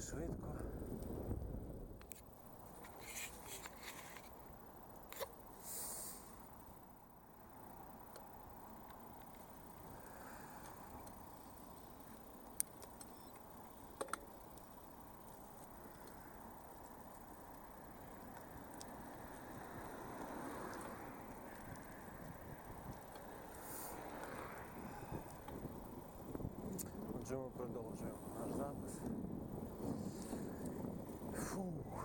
швидко. Отже, ми продовжуємо наш запис. Ooh.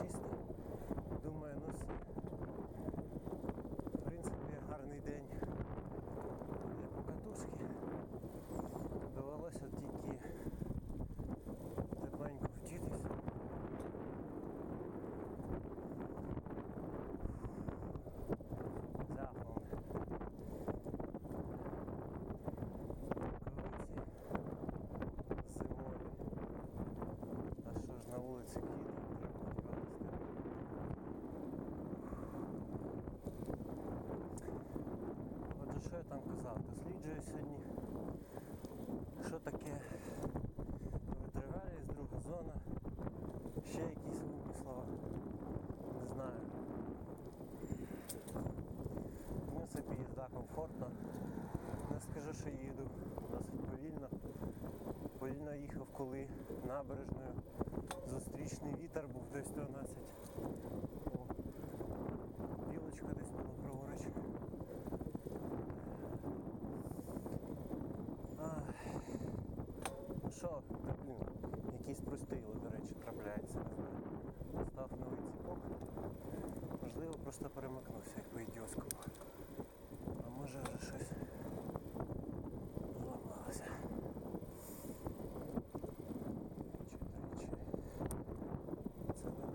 Чисте, Досліджую сьогодні, що таке витривалість, друга зона, ще якісь умні слова. Не знаю. В принципі, їзда комфортна. Не скажу, що їду досить повільно. Повільно їхав, коли набережною зустрічний вітер був десь 12. О, білочка десь була праворуч. Та, якісь простріли, до речі, трапляються, не новий ціпок. Можливо, просто перемикнувся, як по ідіотському. А може вже щось зламалося. Чи тричі. Це не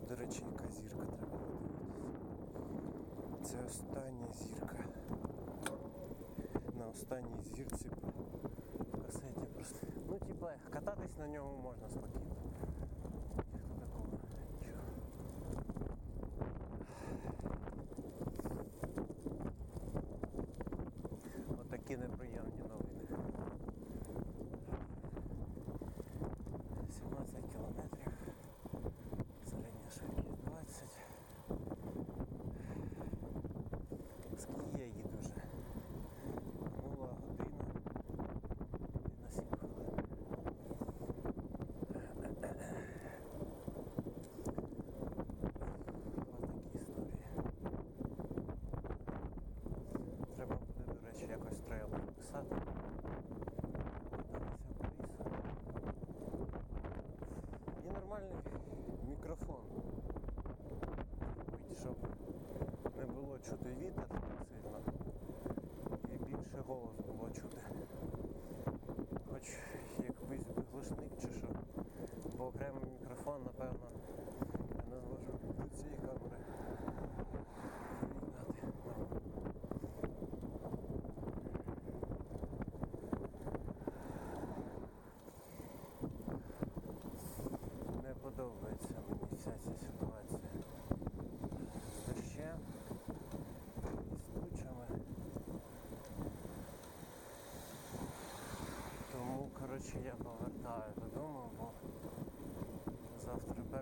Це, до речі, яка зірка треба подивитися. Це остання зірка. На останній зірці. Ну, кататись на ньому можна спокійно. трейл написати. Кататися по лісу. І нормальний мікрофон. Купить, щоб не було чути вітер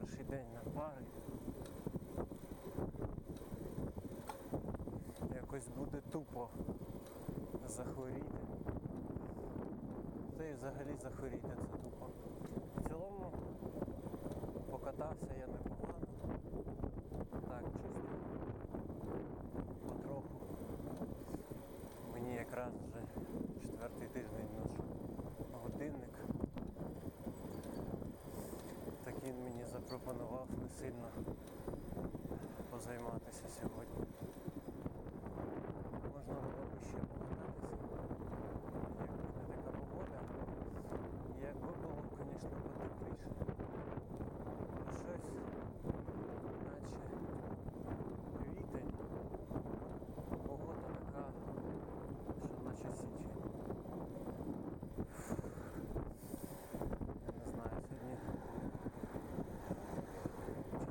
Перший день на пари. Якось буде тупо захворіти. Та й взагалі захворіти це тупо. В цілому покатався я непогано. Запропонував не сильно позайматися сьогодні. Можна було б ще покататися, якби не така погода. Якби було звісно, потепліше. А щось, наче квітень, погода така, що наче січень. Я не знаю, сьогодні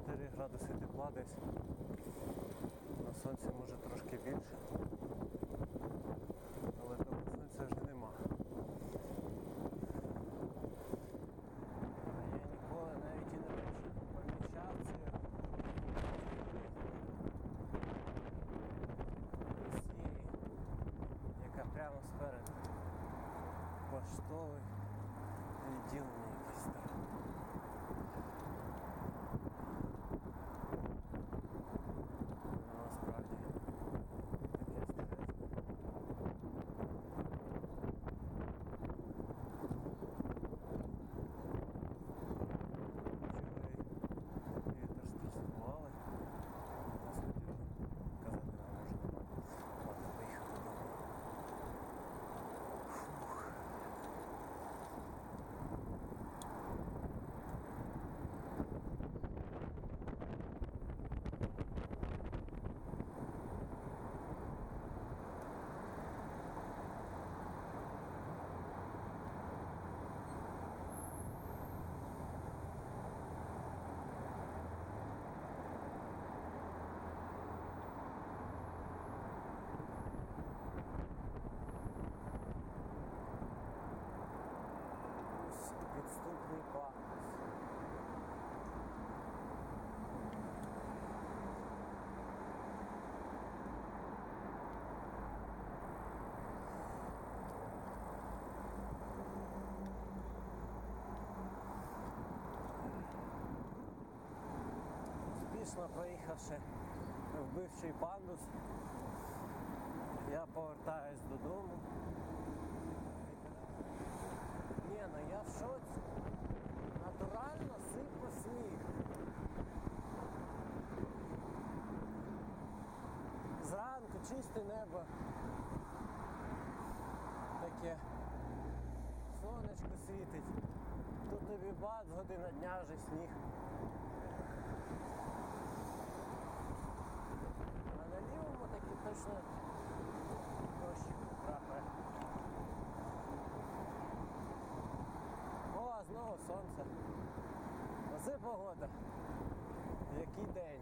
4 градуси тепла десь. На сонці може трошки більше. Але того сонця вже нема. А я ніколи навіть і не помічав це. Росії, яка прямо спереду. Поштовий вы якесь Ось підступний пандус. Успішно проїхавши вбивчий пандус, я повертаюсь додому. Ну я в шоці. Натурально сипо сніг. Зранку чисте небо. Таке сонечко світить. Тут тобі бац, година дня вже сніг. А на лівому таки точно ясного сонця. Оце погода. Який день.